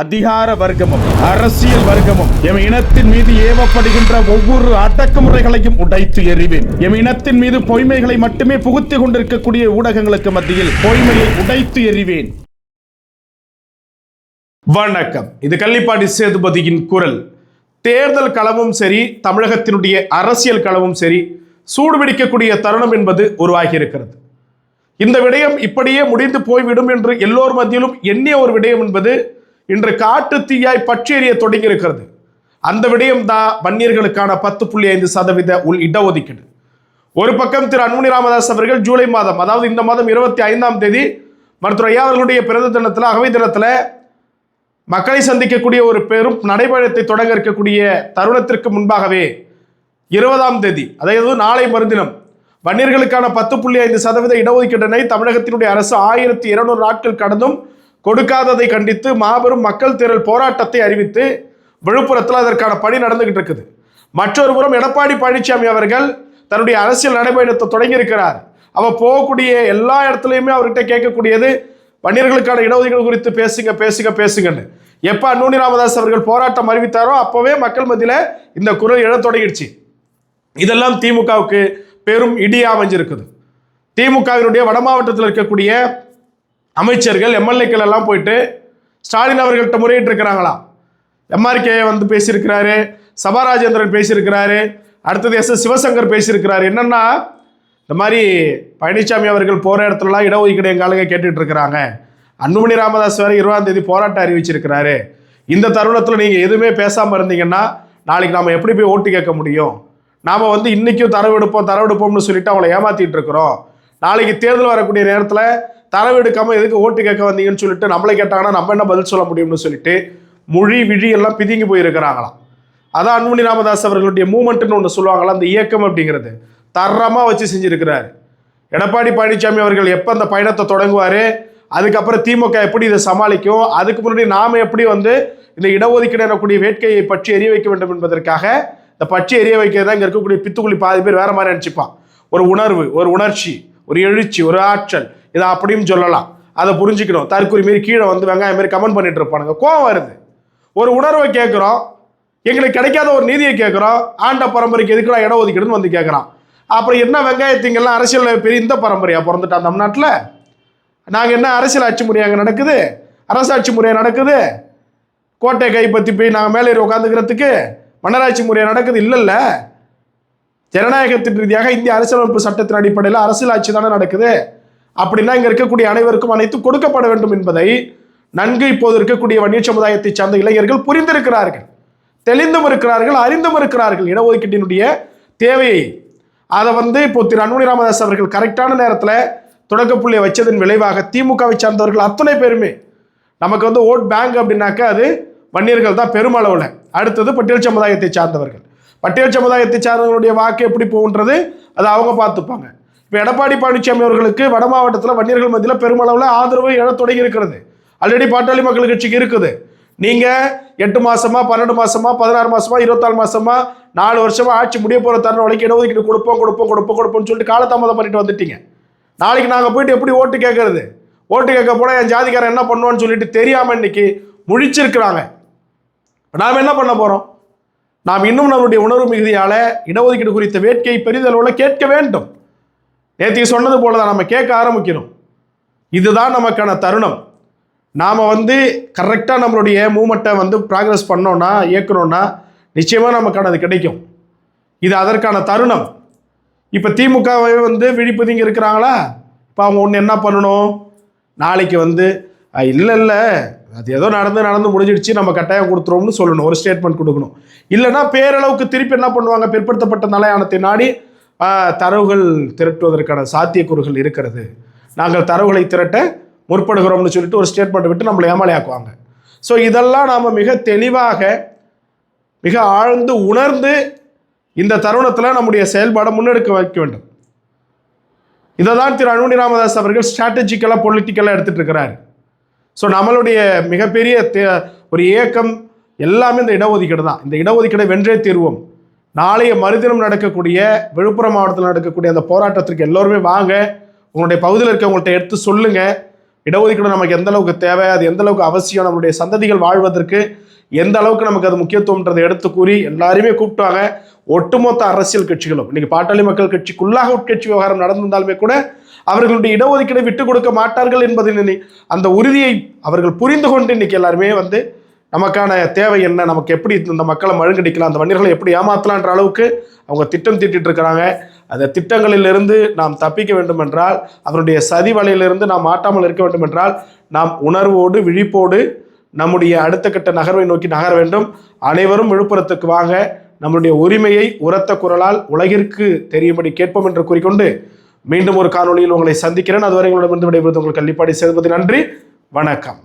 அதிகார வர்க்கமும் அரசியல் வர்க்கமும் எம் இனத்தின் மீது ஏவப்படுகின்ற ஒவ்வொரு அடக்குமுறைகளையும் உடைத்து எறிவேன். எம் இனத்தின் மீது பொய்மைகளை மட்டுமே புகுத்திக் கொண்டிருக்கக்கூடிய ஊடகங்களுக்கு மத்தியில் பொய்மையை உடைத்து எறிவேன். வணக்கம். இது கள்ளிப்பாடி சேதுபதியின் குரல். தேர்தல் களமும் சரி தமிழகத்தினுடைய அரசியல் களமும் சரி சூடுபிடிக்கக்கூடிய தருணம் என்பது உருவாகியிருக்கிறது. இந்த விடயம் இப்படியே முடிந்து போய்விடும் என்று எல்லோர் மத்தியிலும் எண்ணிய ஒரு விடயம் என்பது இன்று காட்டு தீயாய் பற்றேறிய தொடங்கி இருக்கிறது அந்த விடயம் தான் வன்னியர்களுக்கான பத்து புள்ளி ஐந்து சதவீத உள் இடஒதுக்கீடு. ஒரு பக்கம் திரு அன்புனி ராமதாஸ் அவர்கள் ஜூலை மாதம் அதாவது இந்த மாதம் இருபத்தி ஐந்தாம் தேதி மருத்துவர் ஐயா அவர்களுடைய பிறந்த தினத்தில் அகவை தினத்தில் மக்களை சந்திக்கக்கூடிய ஒரு பெரும் நடைபயணத்தை தொடங்க இருக்கக்கூடிய தருணத்திற்கு முன்பாகவே இருபதாம் தேதி அதாவது நாளை மறுதினம் வன்னியர்களுக்கான பத்து புள்ளி ஐந்து சதவீத இடஒதுக்கீட்டினை தமிழகத்தினுடைய அரசு ஆயிரத்தி இருநூறு நாட்கள் கடந்தும் கொடுக்காததை கண்டித்து மாபெரும் மக்கள் திரள் போராட்டத்தை அறிவித்து விழுப்புரத்தில் அதற்கான பணி நடந்துகிட்டு இருக்குது. மற்றொரு புறம் எடப்பாடி பழனிசாமி அவர்கள் தன்னுடைய அரசியல் நடைபயணத்தை தொடங்கி இருக்கிறார் அவர் போகக்கூடிய எல்லா இடத்துலையுமே அவர்கிட்ட கேட்கக்கூடியது வன்னியர்களுக்கான இடஒதுக்கீடு குறித்து பேசுங்க பேசுங்க பேசுங்கன்னு. எப்போ அன்னூனி ராமதாஸ் அவர்கள் போராட்டம் அறிவித்தாரோ அப்போவே மக்கள் மத்தியில் இந்த குரல் எழத் தொடங்கிடுச்சு. இதெல்லாம் திமுகவுக்கு பெரும் இடியா அமைஞ்சிருக்குது. திமுகவினுடைய வட மாவட்டத்தில் இருக்கக்கூடிய அமைச்சர்கள் எம்எல்ஏக்கள் எல்லாம் போயிட்டு ஸ்டாலின் அவர்கள்ட்ட முறையிட்டு இருக்கிறாங்களா எம்ஆர்கே வந்து பேசியிருக்கிறாரு சபாராஜேந்திரன் பேசியிருக்கிறாரு அடுத்தது எஸ் எஸ் சிவசங்கர் பேசியிருக்கிறாரு. என்னன்னா இந்த மாதிரி பழனிசாமி அவர்கள் போகிற இடத்துலலாம் இடஒதுக்கீடு எங்கள் ஆளுங்க கேட்டுட்டு இருக்கிறாங்க அன்புமணி ராமதாஸ் வேறு இருபதாம் தேதி போராட்டம் அறிவிச்சிருக்கிறாரு. இந்த தருணத்தில் நீங்கள் எதுவுமே பேசாமல் இருந்தீங்கன்னா நாளைக்கு நாம் எப்படி போய் ஓட்டு கேட்க முடியும்? நாம் வந்து இன்றைக்கும் தரவெடுப்போம் தரவெடுப்போம்னு சொல்லிட்டு அவங்கள ஏமாத்திட்டு இருக்கிறோம் நாளைக்கு தேர்தல் வரக்கூடிய நேரத்தில் தரவு எடுக்காமல் எதுக்கு ஓட்டு கேட்க வந்தீங்கன்னு சொல்லிட்டு நம்மளை கேட்டாங்கன்னா நம்ம என்ன பதில் சொல்ல முடியும்னு சொல்லிட்டு மொழி விழி எல்லாம் பிதிங்கி போயிருக்கிறாங்களாம். அதான் அன்புமணி ராமதாஸ் அவர்களுடைய மூமெண்ட்னு ஒன்று சொல்லுவாங்களா அந்த இயக்கம் அப்படிங்கிறது. தரமாக வச்சு செஞ்சிருக்கிறாரு. எடப்பாடி பழனிசாமி அவர்கள் எப்போ அந்த பயணத்தை தொடங்குவார்? அதுக்கப்புறம் திமுக எப்படி இதை சமாளிக்கும்? அதுக்கு முன்னாடி நாம் எப்படி வந்து இந்த இடஒதுக்கீடு எனக்கூடிய வேட்கையை பற்றி எரிய வைக்க வேண்டும் என்பதற்காக இந்த பற்றி எரிய வைக்கிறது தான் இங்கே இருக்கக்கூடிய பித்துக்குழி பாதி பேர் வேறு மாதிரி நினச்சிப்பான் ஒரு உணர்வு ஒரு உணர்ச்சி ஒரு எழுச்சி ஒரு ஆற்றல். இதை அப்படின்னு சொல்லலாம். அதை புரிஞ்சுக்கணும். தற்கொலை மாரி கீழே வந்து வெங்காயம் மாரி கமெண்ட் பண்ணிட்டு இருப்பானுங்க கோவம் வருது. ஒரு உணர்வை கேட்குறோம். எங்களுக்கு கிடைக்காத ஒரு நீதியை கேட்குறோம். ஆண்ட பரம்பரைக்கு எதுக்குலாம் இடம் ஒதுக்கிடுன்னு வந்து கேட்குறான். அப்புறம் என்ன வெங்காயத்திங்கெல்லாம் அரசியல் பெரிய இந்த பரம்பரையாக பிறந்துட்டான் தமிழ்நாட்டில்? நாங்கள் என்ன அரசியல் ஆட்சி முறை அங்கே நடக்குது? அரசாட்சி முறையாக நடக்குது? கோட்டை கைப்பற்றி போய் நாங்கள் மேலே உட்காந்துக்கிறதுக்கு மன்னராட்சி முறையாக நடக்குது? இல்லைல்ல ஜனநாயகத்தின் ரீதியாக இந்திய அரசியலமைப்பு சட்டத்தின் அடிப்படையில் அரசியல் ஆட்சி தானே நடக்குது? அப்படின்னா இங்கே இருக்கக்கூடிய அனைவருக்கும் அனைத்து கொடுக்கப்பட வேண்டும் என்பதை நன்கு இப்போது இருக்கக்கூடிய வன்னிய சமுதாயத்தை சார்ந்த இளைஞர்கள் புரிந்திருக்கிறார்கள். தெளிந்தும் இருக்கிறார்கள் அறிந்தும் இருக்கிறார்கள். இடஒதுக்கீட்டினுடைய தேவையை. அதை வந்து இப்போ திரு அன்புமணி ராமதாஸ் அவர்கள் கரெக்டான நேரத்தில் தொடக்கப்புள்ளியை வச்சதன் விளைவாக திமுகவை சார்ந்தவர்கள் அத்தனை பேருமே. நமக்கு வந்து ஓட் பேங்க் அப்படின்னாக்கா அது வன்னியர்கள் தான் பெருமளவில். அடுத்தது பட்டியல் சமுதாயத்தை சார்ந்தவர்கள். பட்டியல் சமுதாயத்தை சார்ந்தவர்களுடைய வாக்கு எப்படி போகுன்றது அதை அவங்க பார்த்துப்பாங்க. இப்போ எடப்பாடி பழனிசாமி அவர்களுக்கு வட மாவட்டத்தில் வன்னியர்கள் மத்தியில் பெருமளவில் ஆதரவு எழத் தொடங்கி இருக்கிறது. ஆல்ரெடி பாட்டாளி மக்கள் கட்சிக்கு இருக்குது. நீங்கள் எட்டு மாசமா பன்னெண்டு மாசமா பதினாறு மாசமா இருபத்தாறு மாசமா நாலு வருஷமா ஆட்சி முடிய போகிற தருணம் வரைக்கும் இடஒதுக்கீடு கொடுப்போம் கொடுப்போம் கொடுப்போம் கொடுப்போம்னு சொல்லிட்டு காலதாமதம் பண்ணிட்டு வந்துட்டீங்க. நாளைக்கு நாங்கள் போயிட்டு எப்படி ஓட்டு கேட்கறது ஓட்டு கேட்க போனால் என் ஜாதிக்காரன் என்ன பண்ணுவான்னு சொல்லிட்டு தெரியாமல் இன்னைக்கு முழிச்சிருக்கிறாங்க. நாம் என்ன பண்ண போகிறோம் நாம் இன்னும் நம்மளுடைய உணர்வு மிகுதியால் இடஒதுக்கீடு குறித்த வேட்கையை பெரிதளவில் கேட்க வேண்டும். நேற்று சொன்னது போல தான் நம்ம கேட்க ஆரம்பிக்கணும். இதுதான் நமக்கான தருணம். நாம் வந்து கரெக்டாக நம்மளுடைய மூமெண்ட்டை வந்து ப்ராக்ரஸ் பண்ணோன்னா இயக்கணும்னா நிச்சயமாக நமக்கான அது கிடைக்கும். இது அதற்கான தருணம். இப்போ திமுகவை வந்து விழிப்புதிங்க இருக்கிறாங்களா? இப்போ அவங்க ஒன்று என்ன பண்ணணும்? நாளைக்கு வந்து இல்லை இல்லை. அது ஏதோ நடந்து நடந்து முடிஞ்சிடுச்சு. நம்ம கட்டாயம் கொடுத்துருவோம்னு சொல்லணும். ஒரு ஸ்டேட்மெண்ட் கொடுக்கணும். இல்லைன்னா பேரளவுக்கு திருப்பி என்ன பண்ணுவாங்க? பிற்படுத்தப்பட்ட நிலையானத்தை நாடி தரவுகள் திரட்டுவதற்கான சாத்தியக்கூறுகள் இருக்கிறது. நாங்கள் தரவுகளை திரட்ட முற்படுகிறோம்னு சொல்லிட்டு ஒரு ஸ்டேட்மெண்ட் விட்டு நம்மளை ஏமாளியாக்குவாங்க. ஸோ இதெல்லாம் நாம் மிக தெளிவாக மிக ஆழ்ந்து உணர்ந்து இந்த தருணத்தில் நம்முடைய செயல்பாடை முன்னெடுக்க வைக்க வேண்டும். இதை தான் திரு அன்புமணி ராமதாஸ் அவர்கள் ஸ்ட்ராட்டஜிக்கலாக பொலிட்டிக்கலாக எடுத்துட்டு இருக்கிறாரு. ஸோ நம்மளுடைய மிகப்பெரிய தே- ஒரு இயக்கம் எல்லாமே இந்த இடஒதுக்கீடு தான். இந்த இடஒதுக்கீடை வென்றே தீர்வோம். நாளைய மறுதினம் நடக்கக்கூடிய விழுப்புரம் மாவட்டத்தில் நடக்கக்கூடிய அந்த போராட்டத்திற்கு எல்லோருமே வாங்க. உங்களுடைய பகுதியில் இருக்கவங்கள்ட்ட எடுத்து சொல்லுங்க. இடஒதுக்கீடு நமக்கு எந்த அளவுக்கு தேவை அது எந்த அளவுக்கு அவசியம் நம்மளுடைய சந்ததிகள் வாழ்வதற்கு எந்த அளவுக்கு நமக்கு அது முக்கியத்துவம்ன்றதை எடுத்து கூறி எல்லாருமே கூப்பிட்டாங்க ஒட்டுமொத்த அரசியல் கட்சிகளும் இன்னைக்கு பாட்டாளி மக்கள் கட்சிக்குள்ளாக உட்கட்சி விவகாரம் நடந்திருந்தாலுமே கூட அவர்களுடைய இடஒதுக்கீடை விட்டு கொடுக்க மாட்டார்கள் என்பதை அந்த உறுதியை அவர்கள் புரிந்து கொண்டு இன்னைக்கு எல்லாருமே வந்து நமக்கான தேவை என்ன? நமக்கு எப்படி இந்த மக்களை மழுங்கடிக்கலாம்? அந்த வன்னியர்களை எப்படி ஏமாற்றலான்ற அளவுக்கு அவங்க திட்டம் தீட்டிட்டு இருக்கிறாங்க. அந்த திட்டங்களிலிருந்து நாம் தப்பிக்க வேண்டும் என்றால் அவருடைய சதி வலையிலிருந்து நாம் மாட்டாமல் இருக்க வேண்டும் என்றால் நாம் உணர்வோடு விழிப்போடு நம்முடைய அடுத்த கட்ட நகர்வை நோக்கி நகர வேண்டும். அனைவரும் விழுப்புரத்துக்கு வாங்க. நம்முடைய உரிமையை உரத்த குரலால் உலகிற்கு தெரியும்படி கேட்போம் என்று கூறிக்கொண்டு மீண்டும் ஒரு காணொலியில் உங்களை சந்திக்கிறேன். அதுவரை உங்களிடமிருந்து விடைபெறுவது உங்கள் கள்ளிப்பாடி சேர்ப்பது நன்றி. வணக்கம்.